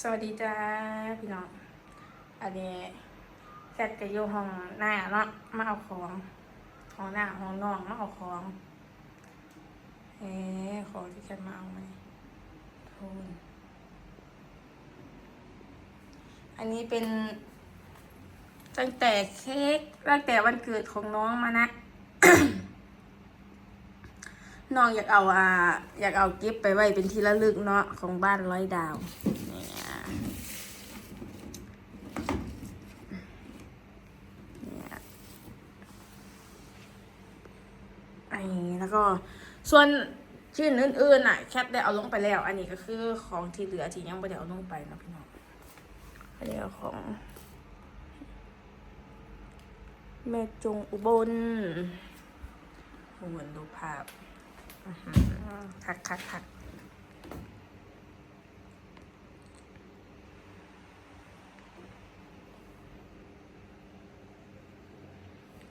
สวัสดีจ้าพี่น้อง อันนี้แคทก็อยู่ห้องหน้าเนาะมาเอาของห้องหน้าห้องน้องมาเอาของเอ๊ะของที่แคทมาเอาไหมโทนอันนี้เป็น ตั้งแต่เค้กตั้งแต่วันเกิดของน้องมานะน้องอยากเอาอ่าอยากเอากิฟต์ไปไว้เป็นที่ระลึกเนาะของบ้านร้อยดาวเนี่ยเนี่ยไอ้แล้ว ก็ส่วนชิ้นอื่นๆอะแคปได้เอาลงไปแล้ว อันนี้ก็คือของที่เหลือที่ยังไม่ได้เอาลงไปนะพี่น้องอันนี้ของ แม่จงอุบลเหมือนดูภาพคักคักคัก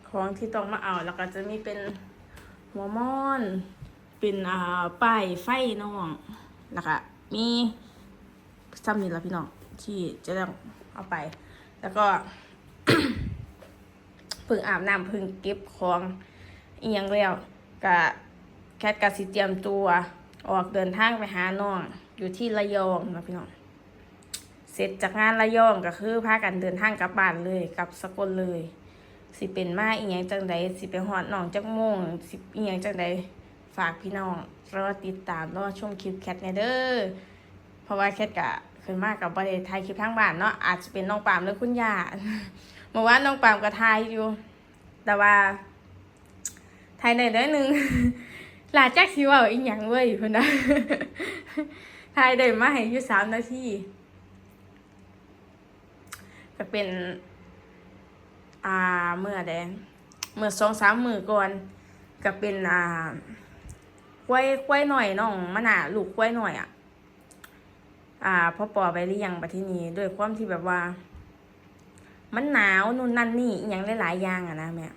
ของที่ต้องมาเอาแล้วก็จะมีเป็น หัวมอน เป็นอ่าป้ายไฟน้องแล้วก็มีซ้ำนี่ละพี่น้องที่จะต้องเอาไป แล้วก็พึ่งอาบน้ำพึ่งเก็บของเอียงแล้วกะแคทกะสิเตรียมตัว ออกเดินทางไปหาน้อง อยู่ที่ระยองนะพี่น้องเสร็จจากงานระยองก็คือพากันเดินทางกลับบ้านเลยกลับสกลเลย สิเป็นมาอีหยังจังใดสิไปหอดน้องจักโมงสิอีหยังจังใดฝากพี่น้องรอติดตามรอชมคลิปแคทในเด้อเพราะว่าแคทกะเคยมากกับประเทศไทยคลิปทางบ้านเนาะอาจจะเป็นน้องปามหรือคุณย่าเมื่อวานน้องปามก็ทายอยู่ แต่ว่าทายได้น้อยหนึ่งหลาจักสิเว่าอีหยังเว้ยพุ่นนะทายได้มาให้อยู่สามนาทีก็เป็น อ่าเมื่อใดเมื่อสองสามมือก่อนก็เป็นอ่าควายควายหน่อยน้องมะนาวลูกควายหน่อยอะ อ่าพ่อปอไปเลี้ยงปที่นี่ด้วยความที่แบบว่า มันหนาวนู่นนั่นนี่อย่างหลายๆอย่างอะนะแม่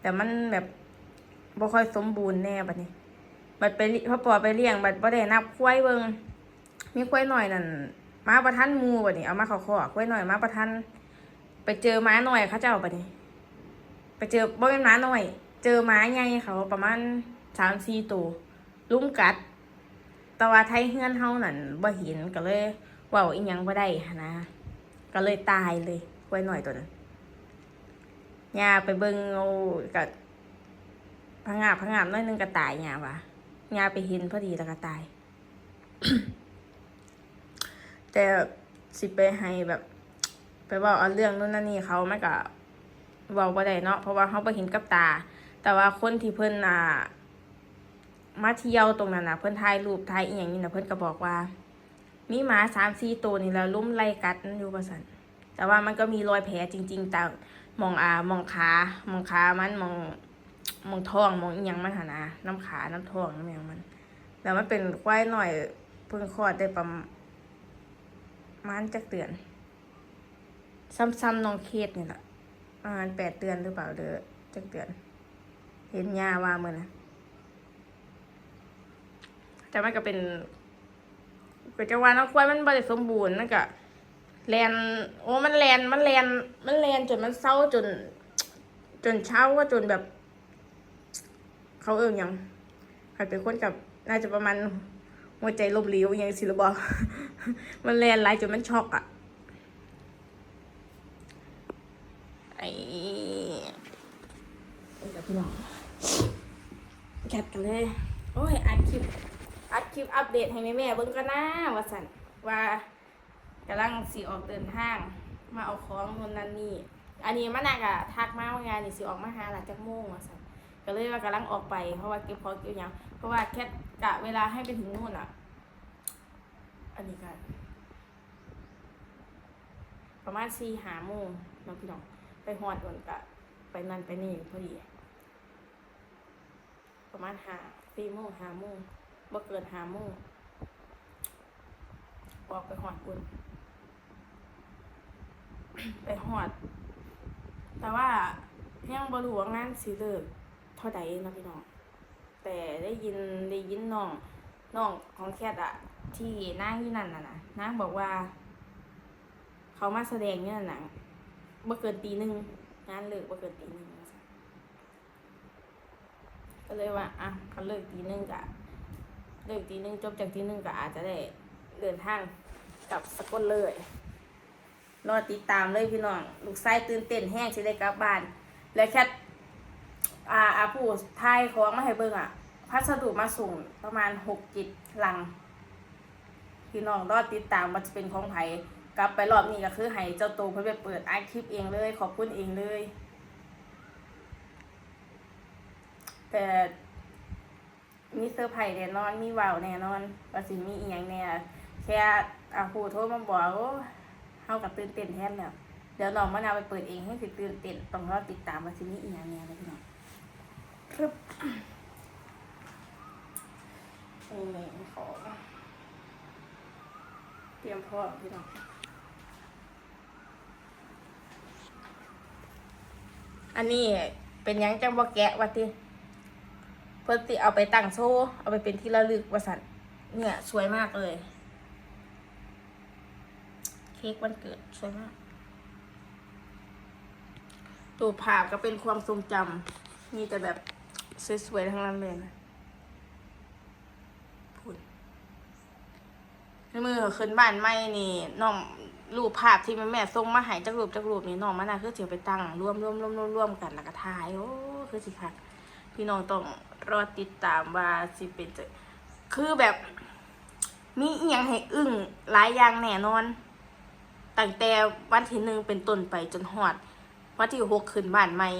แต่มันแบบบ่ค่อยสมบูรณ์แน่บัดนี้บัดไปพ่อปอไปเลี้ยงบัดบ่ได้นับควายเบิงมีควายหน่อยนั่นมาประทันมูบัดนี้เอามาขาขอควายหน่อยมาประทัน ไปเจอม้าหน่อยเขาเจ้าบัดนี้ไปเจอบ่เป็นม้าหน่อย เจอม้าใหญ่เขาประมาณสามสี่ตัวลุมกัด แต่ว่าไทยเฮือนเฮานั่นบ่เห็นก็เลยว้าอีหยังบ่ได้นะก็เลยตายเลยไว้หน่อยตัวนั้นยาไปเบิ่งเอากับพังงาบพังงาบหน้อยนึงก็ตายยาวะยาไปเห็นพอดีแล้วก็ตาย แต่สิไปให้แบบ ไปว่าเอาเรื่องนู่นนั่นนี่เขาไม่ก็เว้าบ่ได้เนาะเพราะว่าเขาไปเห็นกับตา แต่ว่าคนที่เพิ่นอ่ามาเที่ยวตรงนั้นนะเพิ่นถ่ายรูปถ่ายอีหยังนี่นะเพิ่นก็บอกว่า มีหมาสามสี่ตัวนี่แล้วลุ่มไล่กัดนั่นอยู่ประสันแต่ว่ามันก็มีรอยแผลจริงๆแต่มองอามองขามองขามันมองมองท้องมองอีหยังมันหานะน้ำขาน้ำท้องน้ำหยังมันแล้วมันเป็นควายหน่อยเพิ่งคลอดได้ประมาณจักเดือน ซ้ำๆน้องเคสนี่แหละประมาณแปดเดือนหรือเปล่าเด้อจักเดือน เห็นยาว่ามือนะแต่มันก็เป็นก็จะว่าน้องควายมันบริสมบูรณ์นั่นก็แลนโอ้มันแลนมันแลนมันแลนจนมันเศร้าจน จนเช้าว่าจนแบบ เขาเอิงยังใครเป็นคนกับน่าจะประมาณหัวใจลมเหลวอหยังสิหรือบอกมันแลนหลายจนมันช็อกอะไเดี๋ยวพี่น้องแคปกันเลย โอ้ยอัดคลิป อัดคลิปอัปเดตให้แม่แม่เบิ่งกันนะว่าสันว่ากำลังสิออกเดินทาง มาเอาของนู่นนั่นนี่ อันนี้มันน่ากะทักมาว่างานนี่สิออกมาหาหลังจากโมงว่าสันก็เลยว่ากำลังออกไป เพราะว่าเก็บของเก็บยังเพราะว่าแค่กะเวลาให้ไปถึงนู่นอะ อันนี้กันประมาณสี่หาโมงน้องพี่น้อง ไปหอดก่อนกะไปนั่นไปนี่พอดี ประมาณหาสี่โมงหาโมงบ่เกินหาโมงออกไปหอดกุนไปหอด แต่ว่ายังบรู้ว่างานสิเลิกเท่าใดนะพี่น้อง แต่ได้ยินได้ยินน้องน้องของแคทอะที่นางที่นั่นน่ะนะนางบอกว่า เขามาแสดงเนี่ยห บ่เกินตีหนึ่งงานเลิกบ่เกินตีหนึ่งก็เลยว่าอะเขาเลิกตีหนึ่งกะเลิกตีหนึ่งจบจากตีหนึ่งก็อาจจะได้เดินทางกลับสกลเลยรอติดตามเลยพี่น้องลูกไส้ตื่นเต้นแห้งสิได้กลับบ้าน แล้วแค่อาอาผู้ทายของมาให้เบิ่งอะ พัสดุมาส่งประมาณหกจิตลัง พี่น้องรอติดตามมันจะเป็นของไผ กลับไปรอบนี้ก็คือให้เจ้าตัวเพิ่นไปเปิดไอคลิปเองเลย ขอบคุณเองเลย แต่มีเซอร์ไพรส์แน่นอนมีว้าวแน่นอนว่าสิมีอีหยังแน่แค่อาผู้โทรมาบอกโอ้เฮากับตื่นเต้นแทนแล้วเดี๋ยวน้องมะนาวไปเปิดเองให้สิตื่นเต้นต้องรอติดตามว่าสิมีอีหยังแน่เลยพี่น้องครึบนี่ขอเตรียมพร้อมพี่น้อง อันนี้เป็นยังจังบ่แกะว่าติเพิ่นติเอาไปตั้งโซ่เอาไปเป็นที่ระลึกว่าสันเนี่ยสวยมากเลย เค้กวันเกิดสวยมากตัวภาพก็เป็นความทรงจำมีแต่แบบสวยๆทั้งนั้นเลยนะพูดในมือขึ้นบ้านไม่นี่น้อง รูปภาพที่แม่แม่ส่งมาให้จากรูปจากรูปนี่น้องมานาคือเสียไปตั้งร่วมร่วมร่วมรวมรวมกันแล้วก็ถ่ายโอ้คือสิค่ะพี่น้องต้องรอติดตามว่าสิเป็นจะคือแบบ มีอีหยังให้อึ้งหลายอย่างแน่นอนตั้งแต่วันที่หนึ่งเป็นต้นไปจนหอดวันที่หกขึ้นบ้านใหม่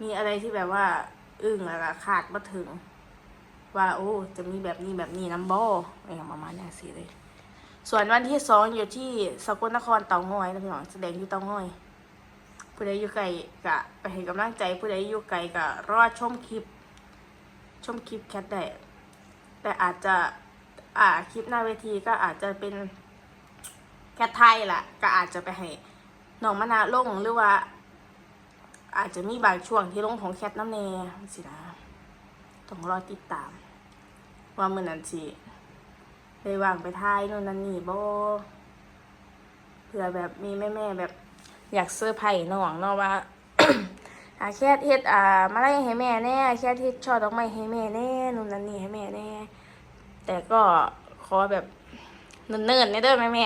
มีอะไรที่แบบว่า อึ้งแล้วก็คาดมาถึง ว่า โอ้ จะมีแบบนี้แบบนี้น้ำบออะไรอย่างประมาณนี้สิเลย ส่วนวันที่สองอยู่ที่สกลนครเต่างอยนะพี่น้องแสดงที่เต่างอย ผู้ใดอยู่ไกลกะไปให้กำลังใจผู้ใดอยู่ไกลกะรอดชมคลิป ชมคลิปแคทได้แต่อาจจะอ่าคลิปหน้าเวทีก็อาจจะเป็นแคทไทยล่ะ ก็อาจจะไปให้น้องมะนาวลงหรือว่า อาจจะมีบางช่วงที่ลงของแคทน้ำเนยสินะต้องรอติดตาม ว่ามือนั้นสิ ได้วางไปท้ายนู่นนั่นนี่บ่เผื่อแบบมีแม่แม่ๆแบบอยากเสื้อไผ่น้องเนาะว่าอาแค่เฮ็ดอ่ามาไล่ให้แม่แน่แค่เฮ็ดช่อดอกไม้ให้แม่แน่นู่นนั่นนี่ให้แม่แน่ แต่ก็ขอแบบเนิ่นๆนี่เด้อแม่แม่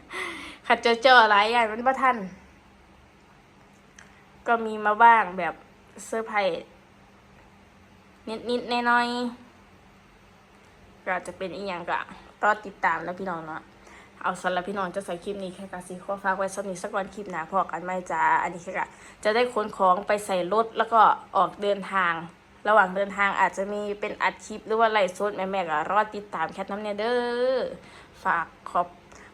ๆขัดเจอเจอหลายอย่างมันบ่ทันก็มีมาบ้างแบบเสื้อไผ่นิดนิดๆน้อยๆ ก็จะเป็นอีกอย่างก็รอติดตามแล้วพี่น้องเนาะเอาสำหรับพี่น้องจะใส่คลิปนี้แค่กาซีข้อฝากไว้สักนิดสักวันคลิปหนาพอกันไม่จ้าอันนี้แค่กะจะได้ขนของไปใส่รถแล้วก็ออกเดินทาง ระหว่างเดินทางอาจจะมีเป็นอัดคลิปหรือว่าไลฟ์สดแม่ๆก็รอติดตามแคทน้ำเนี่ยเด้อฝากขอบ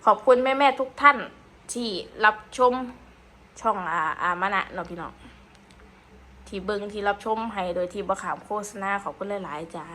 ขอบคุณแม่ๆทุกท่านที่รับชมช่องอาอามะนะเนาะพี่น้องที่เบิงที่รับชมให้โดยที่บ่ขามโฆษณาขอบคุณหลายๆจ้า